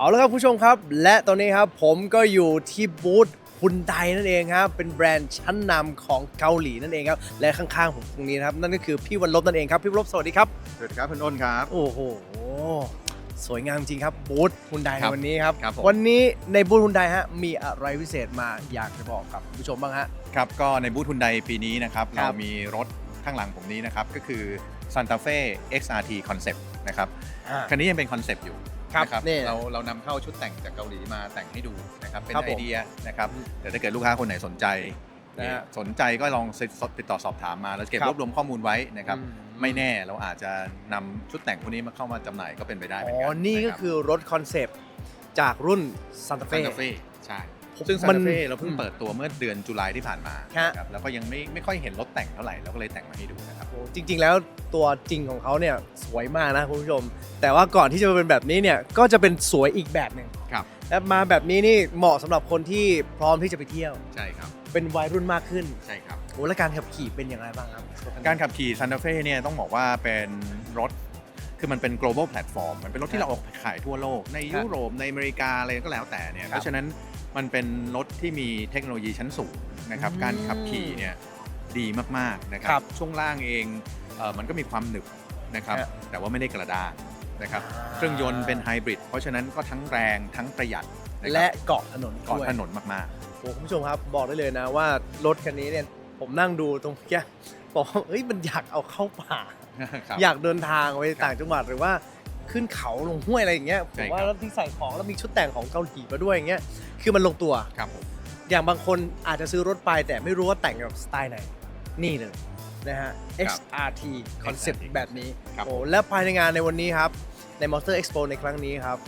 เอาละครับคุณผู้ชมครับ และตอนนี้ครับผมก็อยู่ที่บูธฮุนไดนั่นเองครับ เป็นแบรนด์ชั้นนำของเกาหลีนั่นเองครับ และข้างๆผมตรงนี้นะครับ นั่นก็คือพี่วันลบนั่นเองครับ พี่วันลบสวัสดีครับ สวัสดีครับคุณอ้นครับ โอ้โห สวยงามจริงครับบูธฮุนไดครัในบวันนี้ครับครับผมวันนี้ในบูธฮุนไดฮะมีอะไรพิเศษมาอยากจะบอกกับคุณผู้ชมบ้างฮะ ครับ ก็ในบูธทุนใดปีนี้นะครับครัเราบมีรถข้างหลังผมนี้นะครับ ก็คือ Santa Fe XRT Concept นะครับอ่าคันนี้ยังเป็นคอนเซปต์อยู่ ครับนะนี่เราเรานำเข้าชุดแต่งจากเกาหลีมาแต่งให้ดูนะครับเป็นครับไอผมเดียนะครับอืมเดี๋ยวถ้าเกิดลูกค้าคนไหนสนใจนะฮะสนใจก็ลองติดต่อสอบถามมาแล้วเก็บครับ รวบรวมข้อมูลไว้นะครับ อืม ไม่แน่เราอาจจะนำชุดแต่งพวกนี้มาเข้ามาจำหน่ายก็เป็นไปได้เหมือ๋อนอกันนี่ก็ะรับคือรถคอนเซปต์จากรุ่น Santa ซาน Fe ตาเฟ่ใช่ผม ซึ่งซามันนตาเฟ่เราเพิ่อืงมเปิดตัวเมื่อเดือนตุลาที่ผ่านมาฮะนะครับแล้วก็ยังไม่ไม่ค่อยเห็นรถแต่งเท่าไหร่เราก็เลยแต่งมาให้ดูนะครับโอ้จริง ๆ แล้วตัวจริงของเขาเนี่ยสวยมากนะคุณผู้ชม แต่ว่าก่อนที่จะมาเป็นแบบนี้เนี่ยก็จะเป็นสวยอีกแบบหนึ่งครับและมาแบบนี้นี่เหมาะสำหรับคนที่พร้อมที่จะไปเที่ยวใช่ครับเป็นวัยรุ่นมากขึ้นใช่ครับโอ้และการขับขี่เป็นอย่างไรบ้างครับ การขับขี่ซานตาเฟ่เนี่ยต้องบอกว่าเป็นรถคือมันเป็น global platform มันเป็นรถที่เราออกขายทั่วโลก ในยุโรปในอเมริกาอะไรก็แล้วแต่เนี่ยครับเพราะฉะนั้น มันเป็นรถที่มีเทคโนโลยีชั้นสูงนะครับอืมการขับขี่เนี่ยดีมากๆนะคครัรับบช่วงล่างเองเอ่อมันก็มีความหนึบนะครับฮะแต่ว่าไม่ได้กระด้างนะครับอ่าเครื่องยนต์เป็นไฮบริดเพราะฉะนั้นก็ทั้งแรงทั้งประหยัดนครับและเกาะถนนก่อนด้วยถนนมากโอ้คุณผู้ชมครับบอกได้เลยนะว่ารถคันนี้เนี่ยผมนั่งดูตรงเนี้ยบอกว่าเอ้ยมันอยากเอาเข้าป่าๆครับอยากเดินทางไปครับต่างจังหวัดหรือว่า ขึ้นเขาลงห้วยอะไรอย่างเงี้ยผใช่มครับ ว่าแล้วที่ใส่ของแล้วมีชุดแต่งของเกาหลีมาด้วยอย่างเงี้ยคือมันลงตัว ครับผม อย่างบางคนอาจจะซื้อรถไปแต่ไม่รู้ว่าแต่งแบบสไตล์ไหน นี่เลยนะฮะ XRT Concept แบบนี้ครับ โอ้และภายในงานในวันนี้ครับ ใน Monster Expo ในครั้งนี้ครับ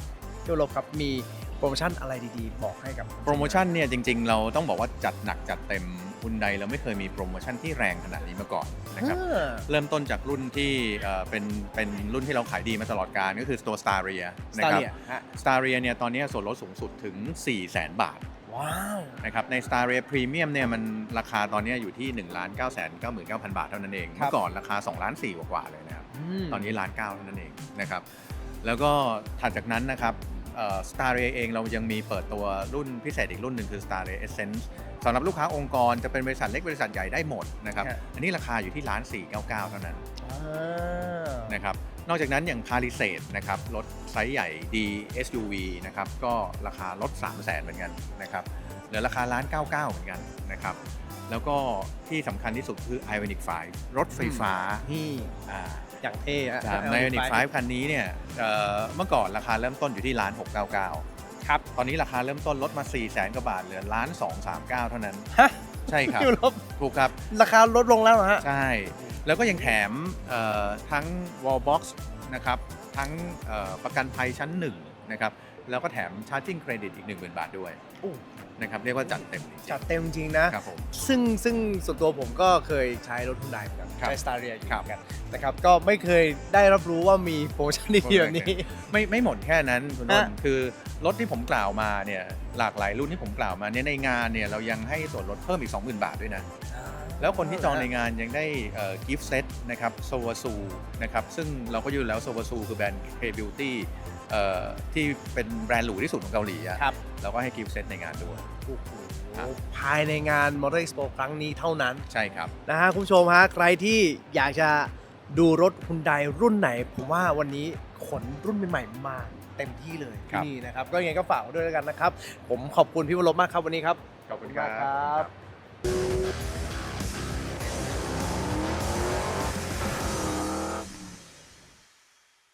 พี่วรบครับมีโปรโมชั่นอะไรดีๆ บอกให้กับ โปรโมชั่นเนี่ยจริงๆ เราต้องบอกว่าจัดหนักจัดเต็ม ฮุนไดเราไม่เคยมีโปรโมชั่นที่แรงขนาดนี้มาก่อนนะครับอ่าเริ่มต้นจากรุ่นที่เอ่อเป็นเป็นรุ่นที่เราขายดีมาตลอดการก็คือตัว Staria นะครั Staria ฮะ Staria เนี่ยตอนนี้ส่วนลดสูงสุดถึง 4 0 0 0 0 0 บาทว้าวนะครับใน Staria Premium เนี่ยมันราคาตอนนี้อยู่ที่1 9 9 9 9 0 0 0บาทเท่านั้นเองครับเมื่อก่อนราคา2ล้าน4กว่าๆเลยนะครับมตอนนี้ล้านเก้าเท่านั้นเองนะครับแล้วก็ถัดจากนั้นนะครับ สตาร์เรเองเรายังมีเปิดตัวรุ่นพิเศษอีกรุ่นหนึ่งคือ Star Ray Essence สำหรับลูกค้าองค์กรจะเป็นบริษัทเล็กบริษัทใหญ่ได้หมดนะครับ ครับ อันนี้ราคาอยู่ที่ล้าน4 9 9 เท่านั้นอ่านะครับ นอกจากนั้นอย่าง p a l i s a d e นะครับรถไซส์ใหญ่ D SUV นะครับก็ราคาลด 3 0 0แสนเหมือนกันนะครับเหลือราคาล้าน99 เหมือนกันนะครับ แล้วก็ที่สำคัญที่สุดคือ Ioniq 5รถไฟฟ้า นี่อ่า อย่างเท่อะใน Ioniq 5คันนี้เนี่ยเอ่อเมื่อก่อนราคาเริ่มต้นอยู่ที่ล้าน699ครับ ตอนนี้ราคาเริ่มต้นลดมา4 0 0แสนกว่าบาทเหลือล้าน239เท่านั้น ฮะ ใช่ครับพี่วรบถูกครับ ราคาลดลงแล้วเหรอฮะ ใช่ แล้วก็ยังแถมเอ่อทั้ง wall box นะครับ ทั้งเอ่อประกันภัยชั้น1นะครับแล้วก็แถม charging credit อีก 10,000 บาทด้วยโอ้ นะครับเรียกว่าจัดเต็มจริงๆจัดเต็มจริงนะ ครับผม ซึ่งซึ่งส่วนตัวผมก็เคยใช้รถทุนไดเหมือนกันครับใช้สตาร์เรียอยู่ครับเหมือนกันนะครับก็ไม่เคยได้รับรู้ว่ามีโปรโมชั่นดีๆแบบนี้ ไม่ไม่หมดแค่นั้นคุณนนฮะ ท์คือรถที่ผมกล่าวมาเนี่ยหลากหลายรุ่นที่ผมกล่าวมาเนี่ยในงานเนี่ยเรายังให้ส่วนลดเพิ่มอีก 20,000 บาทด้วยนะ แล้วคนที่จองในงานยังได้กิฟต์เซตนะครับโซวาซูนะครับซึ่งเราก็อยู่แล้วโซวาซูคือแบรนด์ K Beauty เอ่อที่เป็นแบรนด์หรูที่สุดของเกาหลีอะครับเราก็ให้กิฟต์เซตในงานด้วย โอ้โหครับ ภายในงาน Motor Expo ครั้งนี้เท่านั้น ใช่ครับ นะฮะคุณผู้ชมฮะใครที่อยากจะดูรถคุณไดรุ่นไหน ผมว่าวันนี้ขนรุ่นใหม่ๆมาเต็มที่เลยครัที่บ นี่นะครับก็ยังไงก็ฝากไว้ด้วยแล้วกันนะครับ ผมขอบคุณพี่วรบมากครับวันนี้ครับ ขอบคุณขอบคุณมากครับ